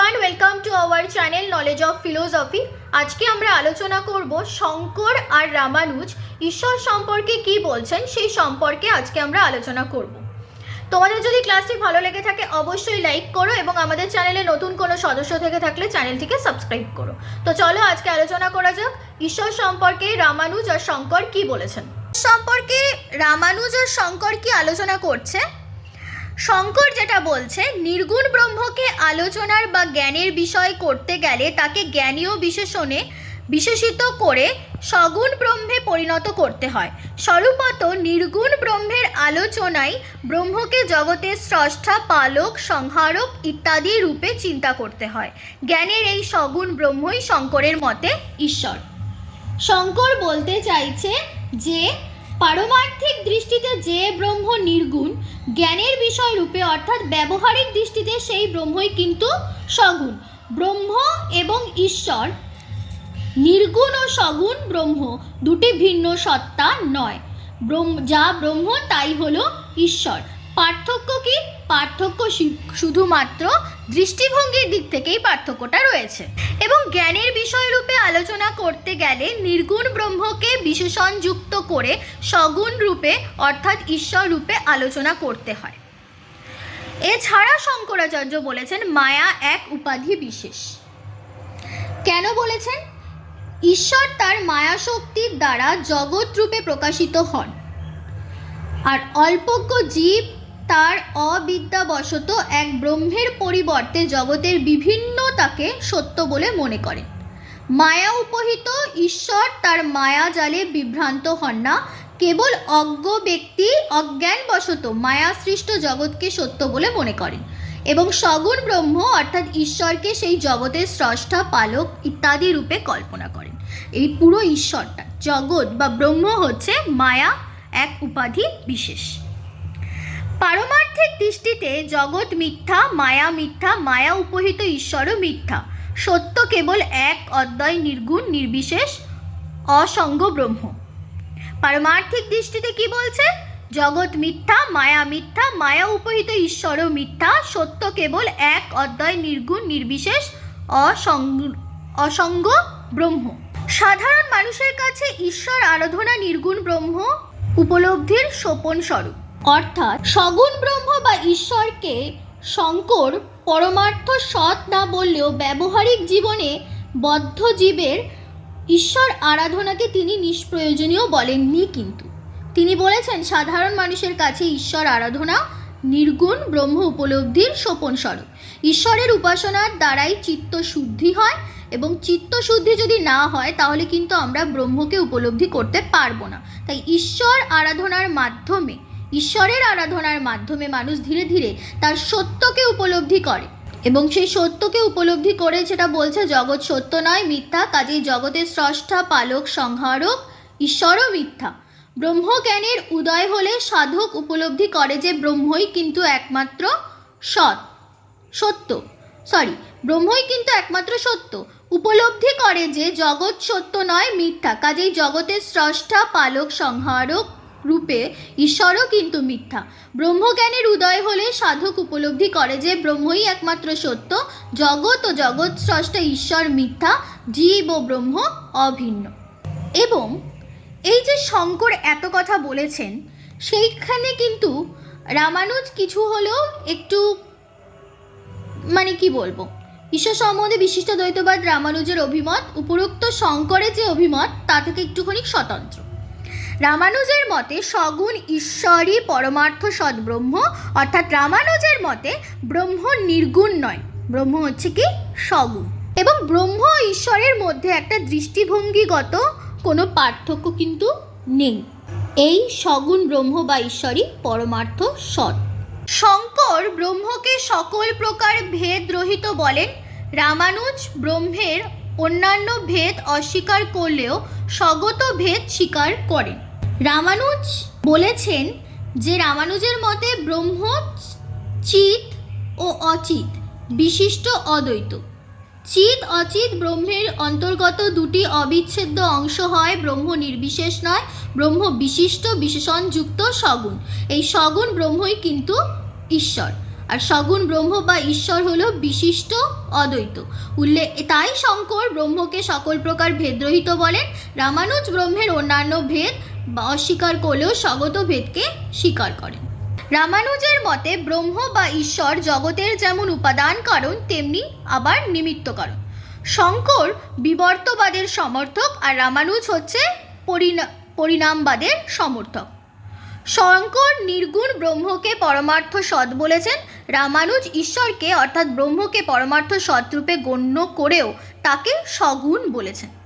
Everyone welcome to our channel knowledge of philosophy আজকে আমরা আলোচনা করব শঙ্কর আর রামানুজ, ঈশ্বর সম্পর্কে কি বলছেন সেই সম্পর্কে আজকে আমরা আলোচনা করব। তোমাদের যদি ক্লাসটি ভালো লেগে থাকে, অবশ্যই লাইক করো এবং আমাদের চ্যানেলে নতুন কোনো সদস্য থেকে থাকলে চ্যানেলটিকে সাবস্ক্রাইব করো। তো চলো আজকে আলোচনা করা যাক, ঈশ্বর সম্পর্কে রামানুজ আর শঙ্কর কি বলেছেন? সম্পর্কে রামানুজ আর শঙ্কর কি আলোচনা করছে? শঙ্কর যেটা বলছে, নির্গুণ ব্রহ্মকে আলোচনার বা জ্ঞানের বিষয় করতে গেলে তাকে জ্ঞানীয় বিশেষণে বিশেষিত করে সগুণ ব্রহ্মে পরিণত করতে হয়। স্বরূপত নির্গুণ ব্রহ্মের আলোচনায় ব্রহ্মকে জগতের স্রষ্টা, পালক, সংহারক ইত্যাদি রূপে চিন্তা করতে হয়। জ্ঞানের এই সগুণ ব্রহ্মই শঙ্করের মতে ঈশ্বর। শঙ্কর বলতে চাইছে যে পারমার্থিক দৃষ্টিতে যে ব্রহ্ম নির্গুণ, জ্ঞানের বিষয় রূপে অর্থাৎ ব্যবহারিক দৃষ্টিতে সেই ব্রহ্মই কিন্তু সগুণ। ব্রহ্ম এবং ঈশ্বর নির্গুণ ও সগুণ ব্রহ্ম দুটি ভিন্ন সত্তা নয়। ব্রহ্ম, যা ব্রহ্ম, তাই হলো ঈশ্বর। পার্থক্য কি? পার্থক্য শুধুমাত্র দৃষ্টিভঙ্গির দিক থেকেই পার্থক্যটা রয়েছে। এবং জ্ঞানের বিষয়রূপে আলোচনা করতে গেলে নির্গুণ ব্রহ্মকে বিশেষণ যুক্ত করে সগুণ রূপে, অর্থাৎ ঈশ্বর রূপে আলোচনা করতে হয়। এছাড়া শঙ্করাচার্য বলেছেন, মায়া এক উপাধি বিশেষ। কেন বলেছেন? ঈশ্বর তার মায়া শক্তির দ্বারা জগৎ রূপে প্রকাশিত হন। আর অল্পজ্ঞ জীব তার অবিদ্যাবশত এক ব্রহ্মের পরিবর্তে জগতের বিভিন্নতাকে সত্য বলে মনে করেন। মায়া উপহিত, ঈশ্বর তার মায়া জালে বিভ্রান্ত হন না। কেবল অজ্ঞ ব্যক্তি অজ্ঞানবশত মায়া সৃষ্ট জগৎকে সত্য বলে মনে করেন এবং সগুণ ব্রহ্ম অর্থাৎ ঈশ্বরকে সেই জগতের স্রষ্টা, পালক ইত্যাদি রূপে কল্পনা করেন। এই পুরো ঈশ্বরটা, জগৎ বা ব্রহ্ম হচ্ছে মায়া, এক উপাধি বিশেষ। পারমার্থিক দৃষ্টিতে জগৎ মিথ্যা, মায়া মিথ্যা, মায়া উপহিত ঈশ্বরও মিথ্যা। সত্য কেবল এক, অদ্বয়, নির্গুণ, নির্বিশেষ, অসঙ্গ ব্রহ্ম। পারমার্থিক দৃষ্টিতে কি বলছে? জগৎ মিথ্যা, মায়া মিথ্যা, মায়া উপহিত ঈশ্বরও মিথ্যা, সত্য কেবল এক, অদ্বয়, নির্গুণ, নির্বিশেষ অসঙ্গ অসঙ্গ ব্রহ্ম। সাধারণ মানুষের কাছে ঈশ্বর আরাধনা নির্গুণ ব্রহ্ম উপলব্ধির সোপন স্বরূপ। অর্থাৎ সগুণ ব্রহ্ম বা ঈশ্বরকে শঙ্কর পরমার্থ সৎ না বললেও ব্যবহারিক জীবনে বদ্ধ জীবের ঈশ্বর আরাধনাকে তিনি নিষ্প্রয়োজনীয় বলেননি কিন্তু। তিনি বলেছেন, সাধারণ মানুষের কাছে ঈশ্বর আরাধনা নির্গুণ ব্রহ্ম উপলব্ধির সোপন স্বরূপ। ঈশ্বরের উপাসনার দ্বারাই চিত্ত শুদ্ধি হয় এবং চিত্ত শুদ্ধি যদি না হয়, তাহলে কিন্তু আমরা ব্রহ্মকে উপলব্ধি করতে পারব না। তাই ঈশ্বর আরাধনার মাধ্যমে ঈশ্বরের আরাধনার মাধ্যমে মানুষ ধীরে ধীরে তার সত্যকে উপলব্ধি করে। এবং সেই সত্যকে উপলব্ধি করে সেটা বলছে, জগৎ সত্য নয়, মিথ্যা। কাজেই জগতের স্রষ্টা, পালক, সংহারক ঈশ্বরও মিথ্যা। ব্রহ্মজ্ঞানের উদয় হলে সাধক উপলব্ধি করে যে ব্রহ্মই কিন্তু একমাত্র সৎ, সত্য সরি ব্রহ্মই কিন্তু একমাত্র সত্য। উপলব্ধি করে যে জগৎ সত্য নয়, মিথ্যা। কাজেই জগতের স্রষ্টা, পালক, সংহারক রূপে ঈশ্বরও কিন্তু মিথ্যা। ব্রহ্মজ্ঞানের উদয় হলে সাধক উপলব্ধি করে যে ব্রহ্মই একমাত্র সত্য, জগৎ ও জগৎ স্রষ্টা ঈশ্বর মিথ্যা, জীব ও ব্রহ্ম অভিন্ন। এবং এই যে শঙ্কর এত কথা বলেছেন, সেইখানে কিন্তু রামানুজ কিছু হলেও একটু মানে কি বলব, ঈশ্বর সম্বন্ধে বিশিষ্ট দ্বৈতবাদ রামানুজের অভিমত, উপরোক্ত শঙ্করের যে অভিমত, তা থেকে একটুখানি স্বতন্ত্র। রামানুজের মতে সগুণ ঈশ্বরই পরমার্থ সদ্ব্রহ্ম, অর্থাৎ রামানুজের মতে ব্রহ্ম নির্গুণ নয়। ব্রহ্ম হচ্ছে কি? সগুণ। এবং ব্রহ্ম ঈশ্বরের মধ্যে একটা দৃষ্টিভঙ্গিগত কোনো পার্থক্য কিন্তু নেই। এই সগুণ ব্রহ্ম বা ঈশ্বরই পরমার্থ সৎ। শঙ্কর ব্রহ্মকে সকল প্রকার ভেদ রহিত বলেন। রামানুজ ব্রহ্মের অন্যান্য ভেদ অস্বীকার করলেও স্বগত ভেদ স্বীকার করেন। রামানুজ বলেছেন যে রামানুজের মতে ব্রহ্ম চিত ও অচিত বিশিষ্ট অদ্বৈত। চিত অচিত ব্রহ্মের অন্তর্গত দুটি অবিচ্ছেদ্য অংশ হয়, ব্রহ্ম নির্বিশেষ নয়, ব্রহ্ম বিশিষ্ট, বিশেষণযুক্ত সগুণ। এই সগুণ ব্রহ্মই কিন্তু ঈশ্বর। আর সগুণ ব্রহ্ম বা ঈশ্বর হলো বিশিষ্ট অদ্বৈত। উল্লেখ তাই শঙ্কর ব্রহ্মকে সকল প্রকার ভেদরহিত বলেন। রামানুজ ব্রহ্মের অন্যান্য ভেদ বা অস্বীকার করলেও স্বগত ভেদকে স্বীকার করেন রামানুজের মতে ব্রহ্ম বা ঈশ্বর জগতের যেমন উপাদান কারণ, তেমনি আবার নিমিত্ত কারণ। শঙ্কর বিবর্তবাদের সমর্থক আর রামানুজ হচ্ছে পরিণা- পরিণামবাদের সমর্থক। শঙ্কর নির্গুণ ব্রহ্মকে পরমার্থ সৎ বলেছেন। রামানুজ ঈশ্বরকে, অর্থাৎ ব্রহ্মকে পরমার্থ সৎরূপে গণ্য করেও তাকে সগুণ বলেছেন।